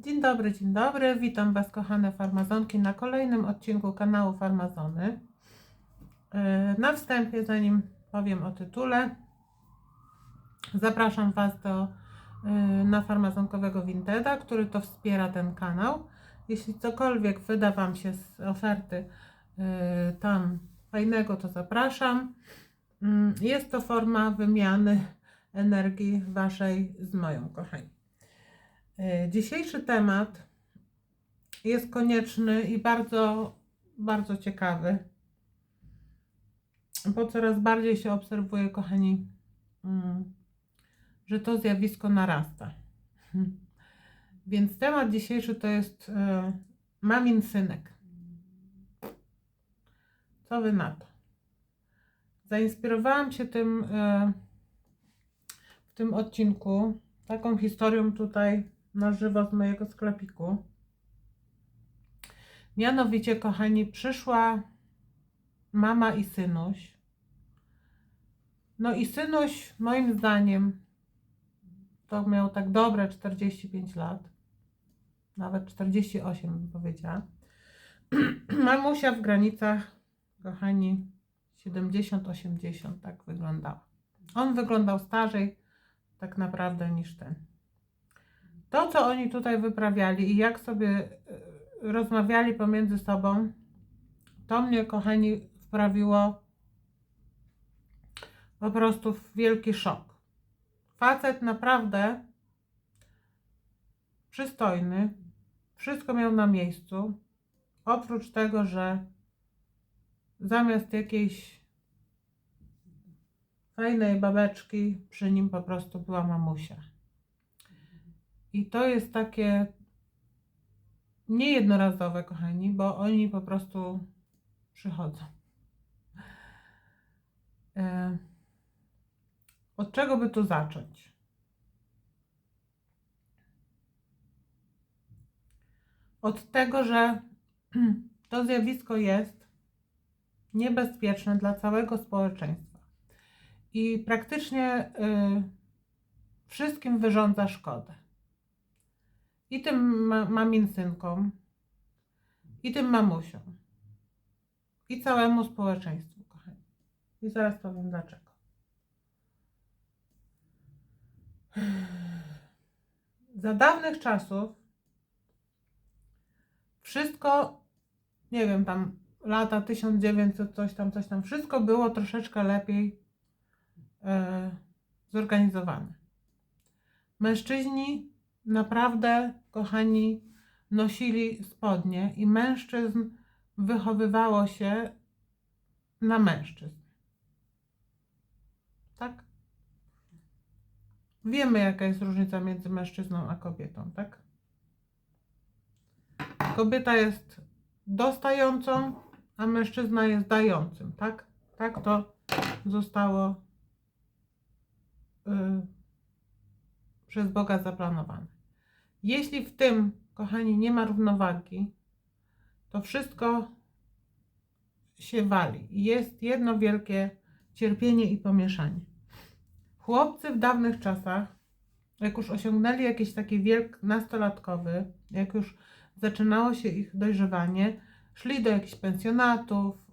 Dzień dobry, dzień dobry. Witam Was, kochane farmazonki, na kolejnym odcinku kanału Farmazony. Yy, Na wstępie, zanim powiem o tytule, zapraszam Was do yy, na farmazonkowego Winteda, który to wspiera ten kanał. Jeśli cokolwiek wyda Wam się z oferty yy, tam fajnego, to zapraszam. Mm, Jest to forma wymiany energii Waszej z moją, kochani. E, Dzisiejszy temat jest konieczny i bardzo, bardzo ciekawy, bo coraz bardziej się obserwuje, kochani, mm, że to zjawisko narasta. Więc temat dzisiejszy to jest e, mamin synek. Co wy na to? Zainspirowałam się tym e, w tym odcinku taką historią tutaj na żywo z mojego sklepiku. Mianowicie, kochani, przyszła mama i synuś. No i synuś, moim zdaniem, to miał tak dobre 45 lat, nawet 48 bym powiedziała. Mamusia w granicach, kochani, 70-80 tak wyglądała. On wyglądał starzej tak naprawdę niż ten. To, co oni tutaj wyprawiali i jak sobie e, rozmawiali pomiędzy sobą, to mnie, kochani, wprawiło po prostu w wielki szok. Facet naprawdę przystojny, wszystko miał na miejscu, oprócz tego, że zamiast jakiejś fajnej babeczki przy nim po prostu była mamusia. I to jest takie niejednorazowe, kochani, bo oni po prostu przychodzą. E, Od czego by tu zacząć? Od tego, że to zjawisko jest niebezpieczne dla całego społeczeństwa i praktycznie y, wszystkim wyrządza szkodę i tym ma i tym mamusiom, i całemu społeczeństwu, kochani. I zaraz powiem dlaczego. Za dawnych czasów wszystko, nie wiem, tam lata 1900, coś tam, coś tam, wszystko było troszeczkę lepiej e, zorganizowane. Mężczyźni naprawdę, kochani, nosili spodnie i mężczyzn wychowywało się na mężczyzn. Tak? Wiemy, jaka jest różnica między mężczyzną a kobietą, tak? Kobieta jest dostającą, a mężczyzna jest dającym, tak? Tak to zostało y, przez Boga zaplanowane. Jeśli w tym, kochani, nie ma równowagi, to wszystko się wali. Jest jedno wielkie cierpienie i pomieszanie. Chłopcy w dawnych czasach, jak już osiągnęli jakiś taki wiek nastolatkowy, jak już zaczynało się ich dojrzewanie, szli do jakichś pensjonatów,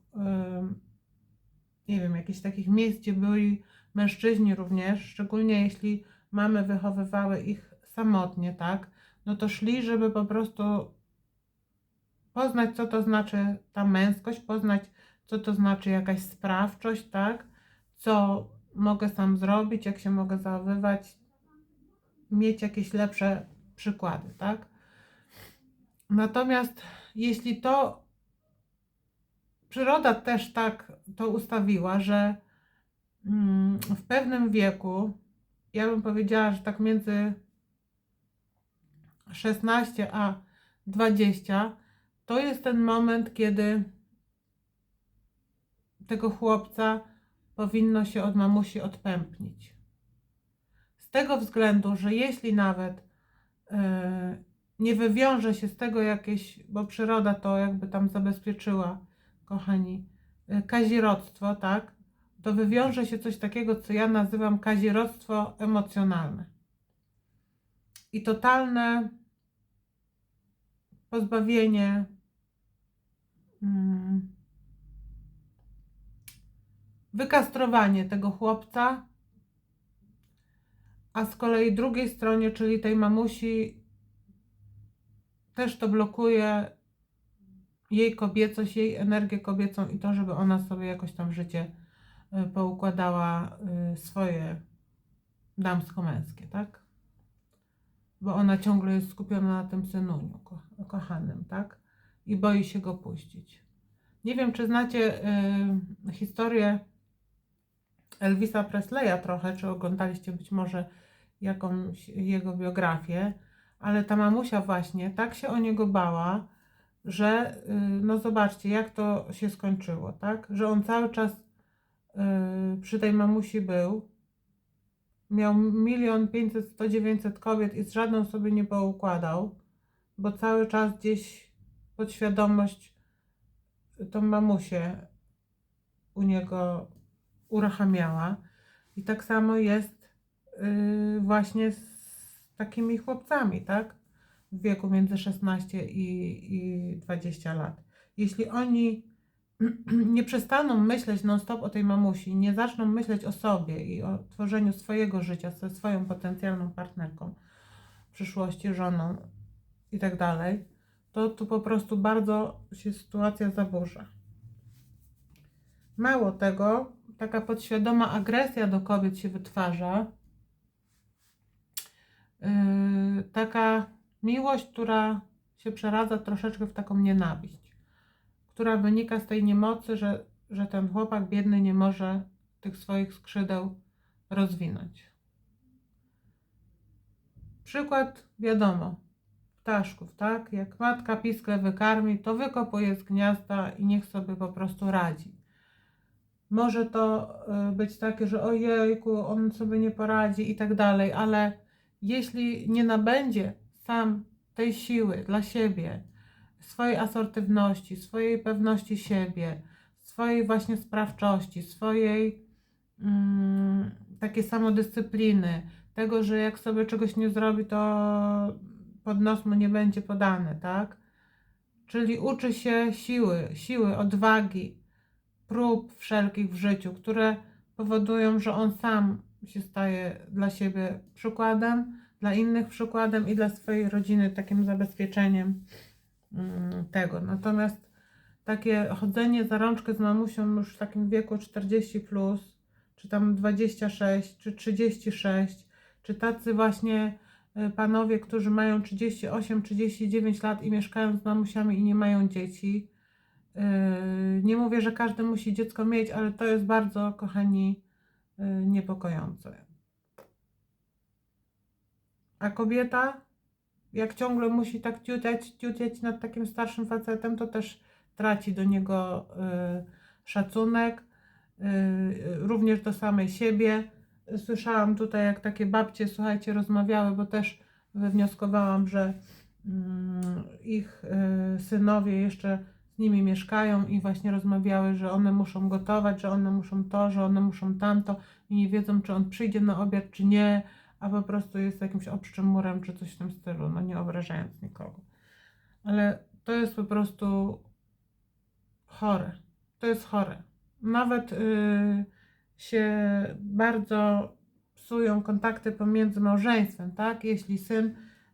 nie wiem, jakichś takich miejsc, gdzie byli mężczyźni również, szczególnie jeśli mamy wychowywały ich samotnie, tak? No to szli, żeby po prostu poznać, co to znaczy ta męskość, poznać, co to znaczy jakaś sprawczość, tak? Co mogę sam zrobić, jak się mogę zachowywać, mieć jakieś lepsze przykłady, tak? Natomiast jeśli to przyroda też tak to ustawiła, że mm, w pewnym wieku ja bym powiedziała, że tak między 16 a 20 to jest ten moment, kiedy tego chłopca powinno się od mamusi odpępnić. Z tego względu, że jeśli nawet yy, nie wywiąże się z tego jakieś, bo przyroda to jakby tam zabezpieczyła, kochani, yy, kazirodztwo, tak? to wywiąże się coś takiego, co ja nazywam kazirodztwo emocjonalne. I totalne pozbawienie mm, wykastrowanie tego chłopca, a z kolei drugiej stronie, czyli tej mamusi, też to blokuje jej kobiecość, jej energię kobiecą i to, żeby ona sobie jakoś tam życie y, poukładała y, swoje damsko-męskie, tak? Bo ona ciągle jest skupiona na tym synuniu ko kochanym, tak? I boi się go puścić. Nie wiem, czy znacie y, historię Elvisa Presleya trochę, czy oglądaliście być może jakąś jego biografię, ale ta mamusia właśnie tak się o niego bała, że y, no zobaczcie, jak to się skończyło, tak? Że on cały czas y, przy tej mamusi był, miał milion pięćset, sto dziewięćset kobiet i z żadną sobie nie poukładał, bo cały czas gdzieś podświadomość tą mamusię u niego uruchamiała. I tak samo jest yy, właśnie z takimi chłopcami, tak? W wieku między 16 i, i 20 lat. Jeśli oni nie przestaną myśleć non-stop o tej mamusi, nie zaczną myśleć o sobie i o tworzeniu swojego życia ze swoją potencjalną partnerką, w przyszłości żoną i tak dalej, to tu po prostu bardzo się sytuacja zaburza. Mało tego, taka podświadoma agresja do kobiet się wytwarza. Yy, taka miłość, która się przeradza troszeczkę w taką nienawiść, która wynika z tej niemocy, że, że ten chłopak biedny nie może tych swoich skrzydeł rozwinąć. Przykład wiadomo, ptaszków, tak? Jak matka pisklę wykarmi, to wykopuje z gniazda i niech sobie po prostu radzi. Może to y, być takie, że ojejku, on sobie nie poradzi i tak dalej, ale jeśli nie nabędzie sam tej siły dla siebie, swojej asertywności, swojej pewności siebie, swojej właśnie sprawczości, swojej mm, takiej samodyscypliny, tego, że jak sobie czegoś nie zrobi, to pod nos mu nie będzie podane, tak? Czyli uczy się siły, siły, odwagi, prób wszelkich w życiu, które powodują, że on sam się staje dla siebie przykładem, dla innych przykładem i dla swojej rodziny takim zabezpieczeniem tego. Natomiast takie chodzenie za rączkę z mamusią już w takim wieku 40 plus, czy tam 26, czy 36, czy tacy właśnie y, panowie, którzy mają 38, 39 lat i mieszkają z mamusiami i nie mają dzieci. Y, nie mówię, że każdy musi dziecko mieć, ale to jest bardzo, kochani, y, niepokojące. A kobieta, jak ciągle musi tak ciutać, ciutać nad takim starszym facetem, to też traci do niego y, szacunek, y, również do samej siebie. Słyszałam tutaj, jak takie babcie, słuchajcie, rozmawiały, bo też wywnioskowałam, że y, ich y, synowie jeszcze z nimi mieszkają i właśnie rozmawiały, że one muszą gotować, że one muszą to, że one muszą tamto i nie wiedzą, czy on przyjdzie na obiad, czy nie, a po prostu jest jakimś obszczym murem, czy coś w tym stylu, no nie obrażając nikogo. Ale to jest po prostu chore. To jest chore. Nawet yy, się bardzo psują kontakty pomiędzy małżeństwem, tak? Jeśli syn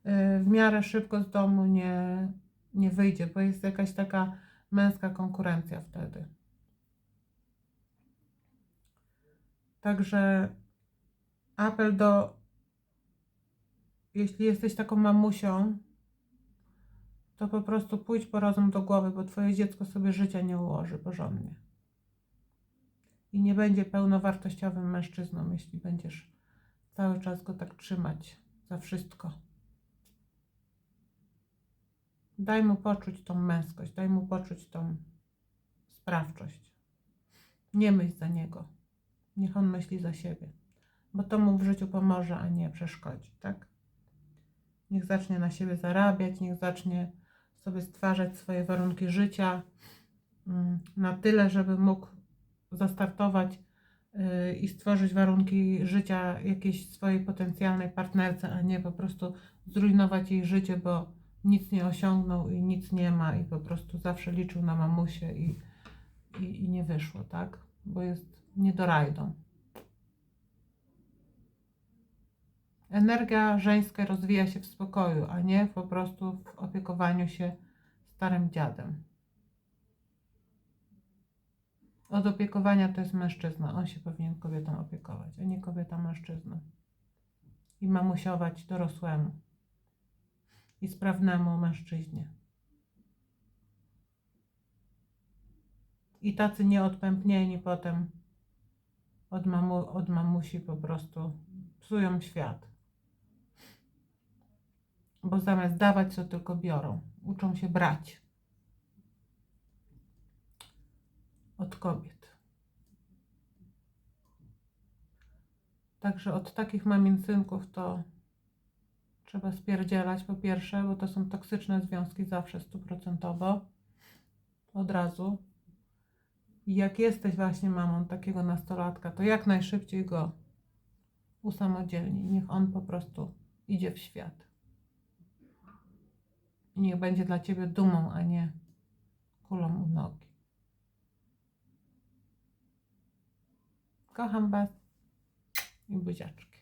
yy, w miarę szybko z domu nie, nie wyjdzie, bo jest jakaś taka męska konkurencja wtedy. Także apel do, jeśli jesteś taką mamusią, to po prostu pójdź po rozum do głowy, bo twoje dziecko sobie życia nie ułoży porządnie. I nie będzie pełnowartościowym mężczyzną, jeśli będziesz cały czas go tak trzymać za wszystko. Daj mu poczuć tą męskość, daj mu poczuć tą sprawczość. Nie myśl za niego. Niech on myśli za siebie, bo to mu w życiu pomoże, a nie przeszkodzi, tak? Niech zacznie na siebie zarabiać, niech zacznie sobie stwarzać swoje warunki życia mm, na tyle, żeby mógł zastartować y, i stworzyć warunki życia jakiejś swojej potencjalnej partnerce, a nie po prostu zrujnować jej życie, bo nic nie osiągnął i nic nie ma i po prostu zawsze liczył na mamusię i, i, i nie wyszło, tak? Bo jest niedorajdą. Energia żeńska rozwija się w spokoju, a nie po prostu w opiekowaniu się starym dziadem. Od opiekowania to jest mężczyzna. On się powinien kobietą opiekować, a nie kobieta mężczyzną. I mamusiować dorosłemu i sprawnemu mężczyźnie. I tacy nieodpępnieni potem od, mamu, od mamusi po prostu psują świat. Bo zamiast dawać, to tylko biorą. Uczą się brać od kobiet. Także od takich mamincynków to trzeba spierdzielać po pierwsze, bo to są toksyczne związki zawsze stuprocentowo. Od razu. I jak jesteś właśnie mamą takiego nastolatka, to jak najszybciej go usamodzielnij. Niech on po prostu idzie w świat. Niech będzie dla ciebie dumą, a nie kulą u nogi. Kocham Was i buziaczki.